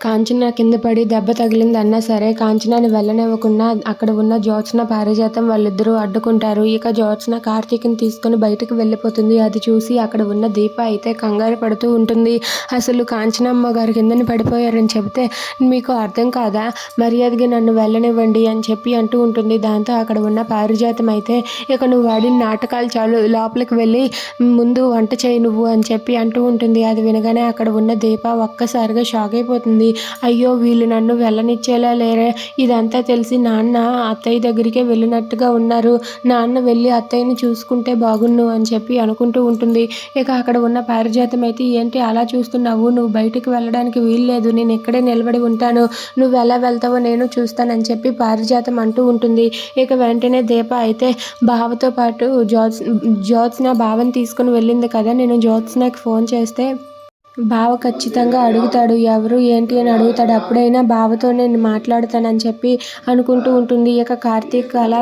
కాంచన కింద పడి దెబ్బ తగిలింది అన్నా సరే కాంచనాని వెళ్ళనివ్వకుండా అక్కడ ఉన్న జ్యోత్స్న పారిజాతం వాళ్ళిద్దరూ అడ్డుకుంటారు. ఇక జ్యోత్స్న కార్తీక్ని తీసుకొని బయటకు వెళ్ళిపోతుంది. అది చూసి అక్కడ ఉన్న దీప అయితే కంగారు పడుతూ ఉంటుంది. అసలు కాంచనమ్మ గారు కిందని పడిపోయారని చెబితే మీకు అర్థం కాదా? మర్యాదగా నన్ను వెళ్ళనివ్వండి అని చెప్పి అంటూ ఉంటుంది. దాంతో అక్కడ ఉన్న పారిజాతం అయితే ఇక నువ్వు వాడిన నాటకాలు చాలు లోపలికి వెళ్ళి ముందు వంట చేయి నువ్వు అని చెప్పి అంటూ ఉంటుంది. అది వినగానే అక్కడ ఉన్న దీప ఒక్కసారిగా షాక్ అయిపోతుంది. అయ్యో వీళ్ళు నన్ను వెళ్ళనిచ్చేలా లేరే. ఇదంతా తెలిసి నాన్న అత్తయ్య దగ్గరికే వెళ్ళినట్టుగా ఉన్నారు. నాన్న వెళ్ళి అత్తయ్యని చూసుకుంటే బాగున్ను అని చెప్పి అనుకుంటూ ఉంటుంది. ఇక అక్కడ ఉన్న పారిజాతం అయితే ఏంటి అలా చూస్తున్నావు? నువ్వు బయటికి వెళ్ళడానికి వీల్లేదు. నేను ఇక్కడే నిలబడి ఉంటాను. నువ్వు ఎలా వెళ్తావో నేను చూస్తానని చెప్పి పారిజాతం అంటూ ఉంటుంది. ఇక వెంటనే దీప అయితే బావతో పాటు జ్యోత్స్ జ్యోత్స్న బావని తీసుకుని వెళ్ళింది కదా. నేను జ్యోత్స్నకి ఫోన్ చేస్తే బావ ఖచ్చితంగా అడుగుతాడు ఎవరు ఏంటి అని అడుగుతాడు. అప్పుడైనా బావతో నేను మాట్లాడతానని చెప్పి అనుకుంటూ ఉంటుంది. ఇక కార్తీక్ అలా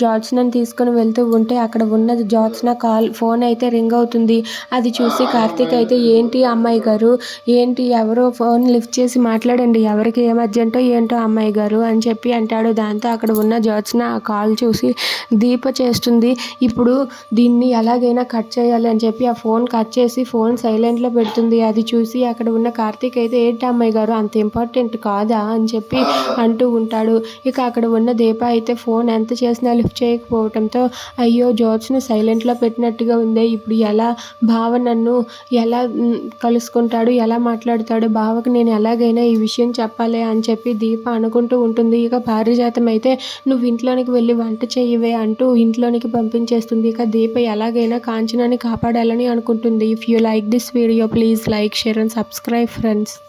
జ్యోత్స్నని తీసుకుని వెళ్తూ ఉంటే అక్కడ ఉన్న జ్యోత్స్న కాల్ ఫోన్ అయితే రింగ్ అవుతుంది. అది చూసి కార్తీక్ అయితే ఏంటి అమ్మాయి గారు? ఏంటి ఎవరో ఫోన్ లిఫ్ట్ చేసి మాట్లాడండి. ఎవరికి ఏం అర్జెంటో ఏంటో అమ్మాయి గారు అని చెప్పి అంటాడు. దాంతో అక్కడ ఉన్న జ్యోత్స్న ఆ కాల్ చూసి దీప చేస్తుంది. ఇప్పుడు దీన్ని ఎలాగైనా కట్ చేయాలి అని చెప్పి ఆ ఫోన్ కట్ చేసి ఫోన్ సైలెంట్లో పెడుతుంది. అది చూసి అక్కడ ఉన్న కార్తీక్ అయితే ఏంటి అమ్మాయి గారు అంత ఇంపార్టెంట్ కాదా? అని చెప్పి అంటూ ఉంటాడు. ఇక అక్కడ ఉన్న దీప అయితే ఫోన్ ఎంత చేసినా లిఫ్ట్ చేయకపోవడంతో అయ్యో జ్యోత్స్న సైలెంట్లో పెట్టినట్టుగా ఉంది. ఇప్పుడు ఎలా బావ నన్ను ఎలా కలుసుకుంటాడు ఎలా మాట్లాడతాడు? బావకి నేను ఎలాగైనా ఈ విషయం చెప్పాలి అని చెప్పి దీప అనుకుంటూ ఉంటుంది. ఇక పారిజాతం అయితే నువ్వు ఇంట్లోనికి వెళ్ళి వంట చేయవే అంటూ ఇంట్లోనికి పంపించేస్తుంది. ఇక దీప ఎలాగైనా కాంచనాన్ని కాపాడాలని అనుకుంటుంది. If you like this video please like like share and subscribe friends.